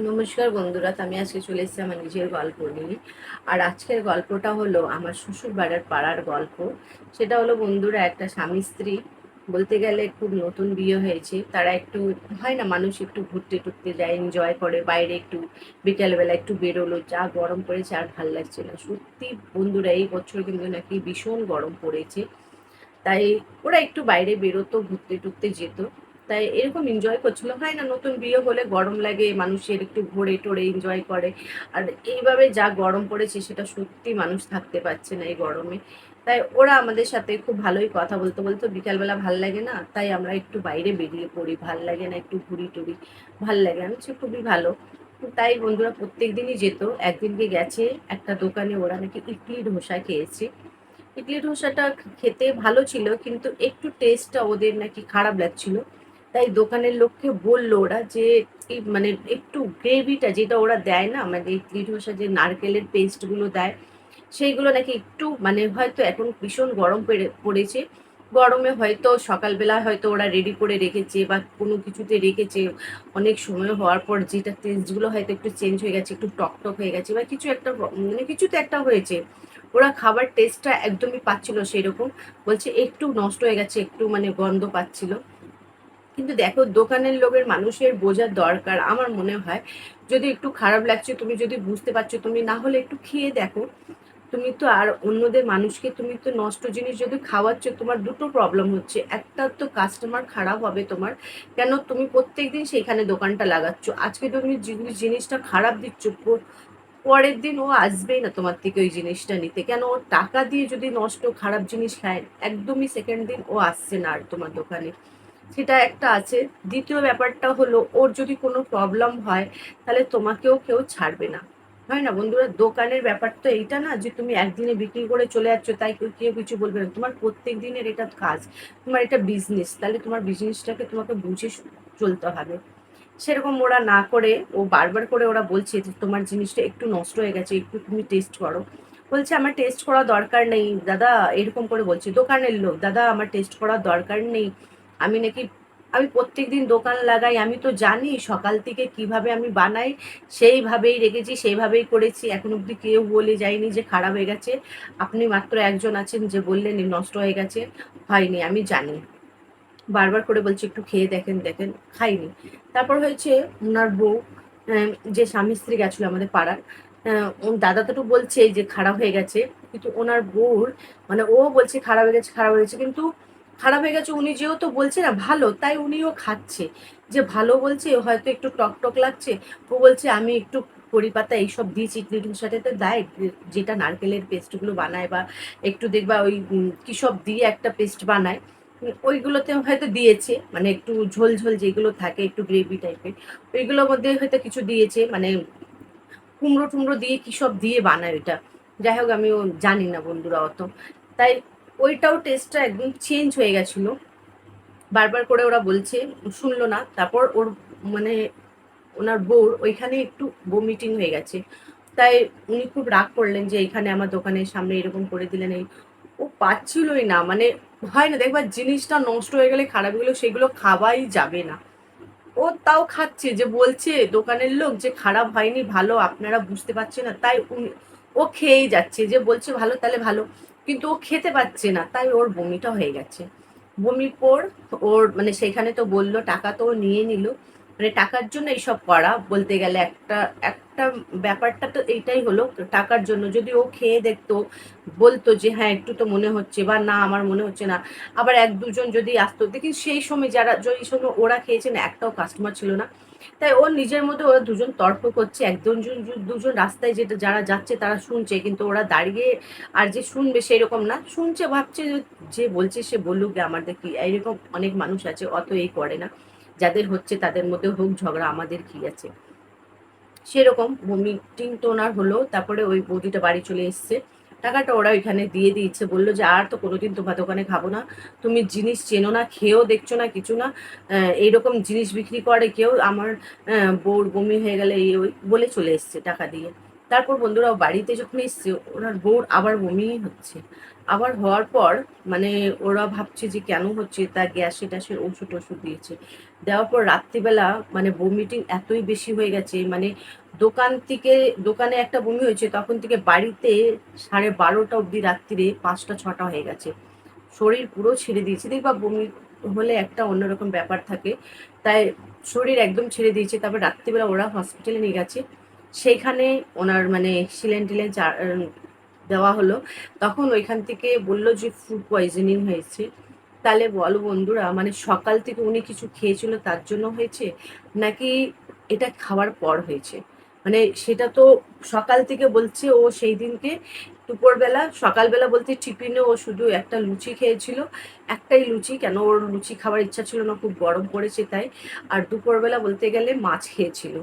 নমস্কার বন্ধুরা আমি আজকে চলে এসেছি আমার নিজের গল্প নিয়ে। আর আজকের গল্পটা হলো আমার শ্বশুর বাড়ির পাড়ার গল্প। সেটা হলো বন্ধুরা, একটা স্বামী স্ত্রী, বলতে গেলে খুব নতুন বিয়ে হয়েছে। তারা একটু, হয় না, মানুষ একটু ঘুরতে টুরতে যায় এনজয় করে, বাইরে একটু, বিকেলবেলা একটু বেরোলো, যা গরম পড়েছে আর ভালো লাগছে না। সত্যি বন্ধুরা, এই বছর কিন্তু নাকি ভীষণ গরম পড়েছে। তাই ওরা একটু বাইরে বেরোতো, ঘুরতে টুরতে যেত। তাই এরকম এনজয় করছিল। হয় না, নতুন বিয়ে হলে গরম লাগে, মানুষের একটু ঘোরে টোরে এনজয় করে। আর এইভাবে যা গরম পড়েছে, সেটা সত্যি মানুষ থাকতে পারছে না এই গরমে। তাই ওরা আমাদের সাথে খুব ভালোই কথা বলতো বলতো বিকালবেলা ভালো লাগে না, তাই আমরা একটু বাইরে বেরিয়ে পড়ি। ভালো লাগে না, একটু ঘুরি টুরি, ভালো লাগে আমি খুবই ভালো। তাই বন্ধুরা প্রত্যেক দিনই যেত। একদিনকে গেছে একটা দোকানে, ওরা নাকি ইডলি ধোসা খেয়েছে। ইডলি ধোসাটা খেতে ভালো ছিল, কিন্তু একটু টেস্টটা ওদের নাকি খারাপ লাগছিল। তাই দোকানের লোককে বলল ওরা যে, এই মানে একটু গ্রেভিটা যেটা ওরা দেয় না মানে ইডলি ধোসা যে নারকেলের পেস্টগুলো দেয়, সেইগুলো নাকি একটু মানে হয়তো এখন ভীষণ গরম পেড়ে- পড়েছে। গরমে হয়তো সকালবেলা হয়তো ওরা রেডি করে রেখেছে বা কোনো কিছুতে রেখেছে। অনেক সময় হওয়ার পর যেটা টেস্টগুলো হয়তো একটু চেঞ্জ হয়ে গেছে, একটু টকটক হয়ে গেছে বা কিছু একটা মানে কিছুতে একটা হয়েছে। ওরা খাবার টেস্টটা একদমই পাচ্ছিল সেরকম। বলছে একটু নষ্ট হয়ে গেছে, একটু মানে গন্ধ পাচ্ছিল। কিন্তু দেখো, দোকানের লোকের মানুষের বোঝার দরকার। আমার মনে হয় যদি একটু খারাপ লাগছে, তুমি যদি বুঝতে পারছ, তুমি না হলে একটু খেয়ে দেখো। তুমি তো আর অন্যদের মানুষকে তুমি তো নষ্ট জিনিস যদি খাওয়াচ্ছ, তোমার দুটো প্রবলেম হচ্ছে। একটা তো কাস্টমার খারাপ হবে তোমার। কেন? তুমি প্রত্যেক দিন সেইখানে দোকানটা লাগাচ্ছ। আজকে তুমি জিনিসটা খারাপ দিচ্ছ পরের দিন ও আসবেই না তোমার থেকে ওই জিনিসটা নিতে। কেন? ও টাকা দিয়ে যদি নষ্ট, খারাপ জিনিস খায়, একদমই সেকেন্ড দিন ও আসছে না আর তোমার দোকানে। সেটা একটা আছে। দ্বিতীয় ব্যাপারটা হলো, ওর যদি কোনো প্রবলেম হয়, তাহলে তোমাকেও কেউ ছাড়বে না। হয় না বন্ধুরা? দোকানের ব্যাপার তো এইটা না যে তুমি একদিনে বিক্রি করে চলে যাচ্ছ, তাই কেউ কিছু বলবে না। তোমার প্রত্যেক দিনের এটা কাজ, তোমার এটা বিজনেস তাহলে তোমার বিজনেসটাকে তোমাকে বুঝে চলতে হবে। সেরকম ওরা না করে, ও বারবার করে ওরা বলছে যে তোমার জিনিসটা একটু নষ্ট হয়ে গেছে, একটু তুমি টেস্ট করো। বলছে, আমার টেস্ট করা দরকার নেই। দাদা, এরকম করে বলছে, দোকানের লোক, দাদা, আমার টেস্ট করার দরকার নেই। আমি নাকি, আমি প্রত্যেক দিন দোকান লাগাই, আমি তো জানি সকাল থেকে কীভাবে আমি বানাই, সেইভাবেই রেখেছি, সেইভাবেই করেছি। এখন অবধি কেউ বলে যায়নি যে খারাপ হয়ে গেছে। আপনি মাত্র একজন আছেন যে বললেন নষ্ট হয়ে গেছে, হয়নি, আমি জানি। বারবার করে বলছি, একটু খেয়ে দেখেন দেখেন, খাইনি। তারপর হয়েছে ওনার বউ যে স্বামী স্ত্রী গেছিল আমাদের পাড়ার দাদা তো বলছে যে খারাপ হয়ে গেছে, কিন্তু ওনার বউর মানে ও বলছে খারাপ হয়ে গেছে, খারাপ হয়ে গেছে, কিন্তু খারাপ হয়ে গেছে, উনি যেহেতু বলছে না, ভালো, তাই উনিও খাচ্ছে। যে ভালো বলছে হয়তো একটু টক টক লাগছে। ও বলছে, আমি একটু কড়ি পাতা এইসব দিয়েছি ইডলির সাথে তো দেয়, যেটা নারকেলের পেস্টগুলো বানায় বা একটু দেখবা ওই কি সব দিয়ে একটা পেস্ট বানায়। ওইগুলোতে হয়তো দিয়েছে মানে একটু ঝোল ঝোল যেগুলো থাকে, একটু গ্রেভি টাইপের, ওইগুলোর মধ্যে হয়তো কিছু দিয়েছে মানে কুমড়ো টুমড়ো দিয়ে কি সব দিয়ে বানায় ওইটা। যাই হোক, আমিও জানি না বন্ধুরা অত। তাই ওইটাও টেস্টটা একদম চেঞ্জ হয়ে গেছিল। বারবার করে ওরা বলছে, শুনলো না। তারপর ওর মানে ওনার বউর ওইখানে একটু বমিটিং হয়ে গেছে। তাই উনি খুব রাগ করলেন যে, এখানে আমার দোকানের সামনে এরকম করে দিলেন এই ও পাচ্ছিলই না। মানে হয় না, দেখবা জিনিসটা নষ্ট হয়ে গেলে, খারাপ হয়ে গেলে সেগুলো খাওয়াই যাবে না। ও তাও খাচ্ছে যে, বলছে দোকানের লোক যে, খারাপ হয়নি, ভালো, আপনারা বুঝতে পারছেন না। তাই ও খেয়েই যাচ্ছে যে, বলছে ভালো, তাহলে ভালো। কিন্তু ও খেতে পাচ্ছে না, তাই ওর বমিটা হয়ে গেছে। বমির পর ওর মানে সেখানে তো বলল, টাকা তো নিয়ে নিল। মানে টাকার জন্য এইসব করা বলতে গেলে একটা একটা ব্যাপারটা তো এইটাই হলো, টাকার জন্য যদি ও খেয়ে দেখতো, বলতো যে হ্যাঁ একটু তো মনে হচ্ছে বা না, আমার মনে হচ্ছে না। আবার এক দুজন যদি আসতো, দেখি সেই সময় যারা, যেই সময় ওরা খেয়েছেন, একটাও কাস্টমার ছিল না। তাই ওর নিজের মধ্যে ওরা দুজন তর্ক করছে, একজন দুজন রাস্তায় যেটা যারা যাচ্ছে তারা শুনছে, কিন্তু ওরা দাঁড়িয়ে আর যে শুনবে সেরকম না। শুনছে, ভাবছে যে- বলছে সে বলুক আমাদের কি এইরকম অনেক মানুষ আছে, অত এই করে না। যাদের হচ্ছে তাদের মধ্যে হোক ঝগড়া, আমাদের কি আছে? সেরকম মিটিং তো ওনার হলো, তারপরে ওই বৌদিটা বাড়ি চলে এসছে। টাকাটা ওরা ওইখানে দিয়ে দিয়েছে। বলল যে, আর তো কোনোদিন তোমার দোকানে খাব না। তুমি জিনিস চেনো না, খেয়েও দেখছ না, কিছু না। এইরকম জিনিস বিক্রি করে কেউ। আমার বোর বমি হয়ে গেলে এই ওই বলে চলে এসছে টাকা দিয়ে। তারপর বন্ধুরা বাড়িতে যখন এসছে, ওনার বউর আবার বমি হচ্ছে। আবার হওয়ার পর মানে ওরা ভাবছে যে কেন হচ্ছে, তা গ্যাসে ট্যাসের ওষুধ ওষুধ দিয়েছে। দেওয়ার পর রাত্রিবেলা মানে বমিটিং এতই বেশি হয়ে গেছে মানে দোকান থেকে, দোকানে একটা বমি হয়েছে, তখন থেকে বাড়িতে সাড়ে বারোটা অবধি রাত্রিরে পাঁচটা, ছটা হয়ে গেছে। শরীর পুরো ছেড়ে দিয়েছে। দেখবা বমি হলে একটা অন্যরকম ব্যাপার থাকে। তাই শরীর একদম ছেড়ে দিয়েছে। তারপর রাত্রিবেলা ওরা হসপিটালে নিয়ে গেছে। সেইখানে ওনার মানে সিলেন টিলেন দেওয়া হলো। তখন ওইখান থেকে বলল যে ফুড পয়জনিং হয়েছে। তাহলে বলো বন্ধুরা মানে সকাল থেকে উনি কিছু খেয়েছিল, তার জন্য হয়েছে? নাকি এটা খাওয়ার পর হয়েছে? মানে সেটা তো সকাল থেকে বলছে ও সেই দিনকে। দুপুরবেলা, সকালবেলা বলতে টিফিনে ও শুধু একটা লুচি খেয়েছিল। একটাই লুচি, কেন ওর লুচি খাওয়ার ইচ্ছা ছিল না, খুব গরম পড়েছে তাই। আর দুপুরবেলা বলতে গেলে মাছ খেয়েছিল।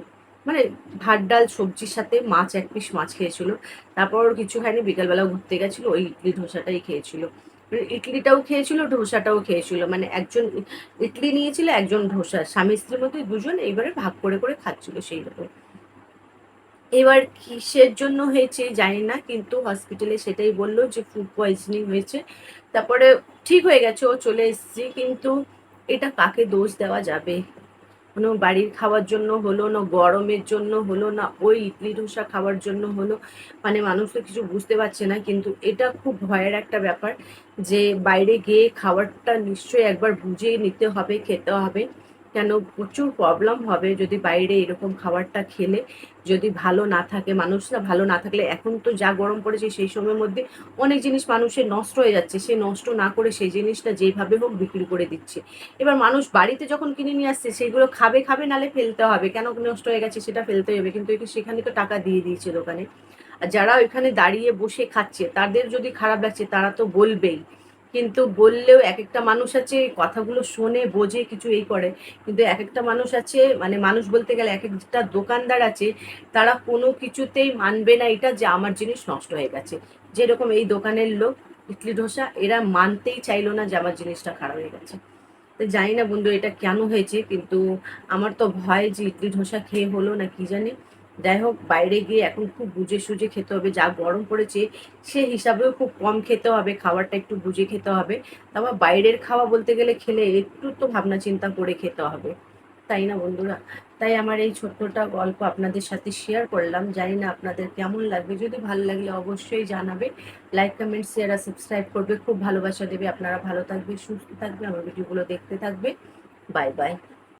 মানে ভাত, ডাল, সবজির সাথে মাছ, এক পিস মাছ খেয়েছিল। তারপর কিছু খায়নি বিকালবেলা ঘুরতে গেছিল, ওই ইডলি ধোসাটাই খেয়েছিল। মানে ইডলিটাও খেয়েছিল, ধোসাটাও খেয়েছিল। মানে একজন ইডলি নিয়েছিল, একজন ধোসা। স্বামী স্ত্রীর মধ্যে দুজন এইবারে ভাগ করে করে খাচ্ছিল সেই রকম। এবার কিসের জন্য হয়েছে জানি না, কিন্তু হসপিটালে সেটাই বলল যে ফুড পয়জনিং হয়েছে। তারপরে ঠিক হয়ে গেছে, ও চলে এসেছে, কিন্তু এটা কাকে দোষ দেওয়া যাবে? কোনো বাড়ির খাওয়ার জন্য হলো, না গরমের জন্য হলো, না ওই ইডলি ধোসা খাওয়ার জন্য হলো মানে মানুষ তো কিছু বুঝতে পারছে না, কিন্তু এটা খুব ভয়ের একটা ব্যাপার যে বাইরে গিয়ে খাবারটা নিশ্চয়ই একবার বুঝে নিতে হবে, খেতে হবে। কেন প্রচুর প্রবলেম হবে যদি বাইরে এরকম খাবারটা খেলে? যদি ভালো না থাকে, মানুষরা ভালো না থাকলে এখন তো যা গরম পড়েছে সেই সময়ের মধ্যে অনেক জিনিস মানুষের নষ্ট হয়ে যাচ্ছে। সে নষ্ট না করে সেই জিনিসটা যেভাবে হোক বিক্রি করে দিচ্ছে। এবার মানুষ বাড়িতে যখন কিনে নিয়ে আসছে সেগুলো খাবে খাবে নালে ফেলতে হবে। কেন নষ্ট হয়ে গেছে সেটা ফেলতে হবে। কিন্তু সেখানে তো টাকা দিয়ে দিয়েছে দোকানে। আর যারা ওইখানে দাঁড়িয়ে বসে খাচ্ছে, তাদের যদি খারাপ লাগছে, তারা তো বলবেই। কিন্তু বললেও এক একটা মানুষ আছে, কথাগুলো শোনে, বোঝে, কিছু এই করে। কিন্তু এক একটা মানুষ আছে মানে মানুষ বলতে গেলে এক একটা দোকানদার আছে, তারা কোনো কিছুতেই মানবে না এটা যে আমার জিনিস নষ্ট হয়ে গেছে। যেরকম এই দোকানের লোক, ইডলি ধোসা, এরা মানতেই চাইলো না যে আমার জিনিসটা খারাপ হয়ে গেছে। তো জানি না বন্ধু এটা কেন হয়েছে, কিন্তু আমার তো ভয় যে ইডলি ধোসা খেয়ে হলো না কি জানি। যাই হোক, বাইরে গিয়ে এখন খুব বুঝে সুঝে খেতে হবে, যা গরম পড়েছে সে হিসাবেও খুব কম খেতে হবে, খাবারটা একটু বুঝে খেতে হবে। তারপর বাইরের খাওয়া বলতে গেলে খেলে একটু তো ভাবনা চিন্তা করে খেতে হবে। তাই না বন্ধুরা? তাই আমার এই ছোট্টটা গল্প আপনাদের সাথে শেয়ার করলাম। জানি না আপনাদের কেমন লাগবে। যদি ভালো লাগলে অবশ্যই জানাবে। লাইক কমেন্ট শেয়ার আর সাবস্ক্রাইব করবে। খুব ভালোবাসা দেবে। আপনারা ভালো থাকবে সুস্থ থাকবে আমার ভিডিওগুলো দেখতে থাকবে। Bye bye